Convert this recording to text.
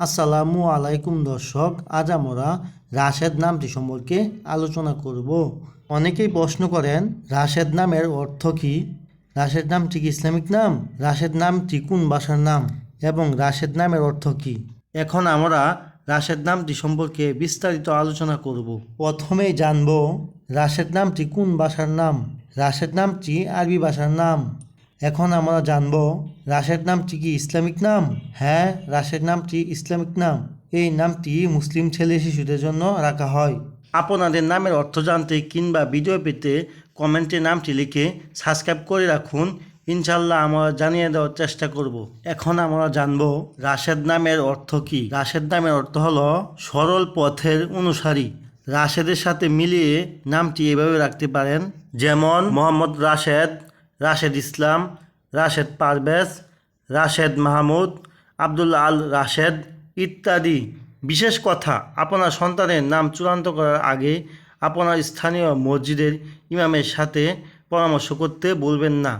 আসসালামু আলাইকুম দর্শক, আজ আমরা রাশেদ নামটি সম্পর্কে আলোচনা করব। অনেকেই প্রশ্ন করেন, রাশেদ নামের অর্থ কী? রাশেদ নামটি কি ইসলামিক নাম? রাশেদ নামটি কোন ভাষার নাম? এবং রাশেদ নামের অর্থ কী? এখন আমরা রাশেদ নামটি সম্পর্কে বিস্তারিত আলোচনা করব। প্রথমেই জানব, রাশেদ নামটি কোন ভাষার নাম? রাশেদ নামটি আরবি ভাষার নাম। এখন আমরা জানব রাশেদ নামটি কি ইসলামিক নাম? হ্যাঁ রাশেদ নামটি ইসলামিক নাম। এই নামটি মুসলিম ছেলে শিশুদের জন্য রাখা হয়। আপনাদের নামের অর্থ জানতে কিংবা ভিডিও পেতে কমেন্টে নামটি লিখে সাবস্ক্রাইব করে রাখুন। ইনশাল্লাহ আমরা জানিয়ে দেওয়ার চেষ্টা করব। এখন আমরা জানব রাশেদ নামের অর্থ কি? রাশেদ নামের অর্থ হলো সরল পথের অনুসারী। রাশেদের সাথে মিলিয়ে নামটি এভাবে রাখতে পারেন। যেমন মোহাম্মদ রাশেদ রাশেদ ইসলাম, রাশেদ পারভেজ, রাশেদ মাহমুদ আবদুল্লা আল রাশেদ ইত্যাদি। বিশেষ কথা, আপনার সন্তানের নাম চূড়ান্ত করার আগে আপনার স্থানীয় মসজিদের ইমামের সাথে পরামর্শ করতে বলবেন না।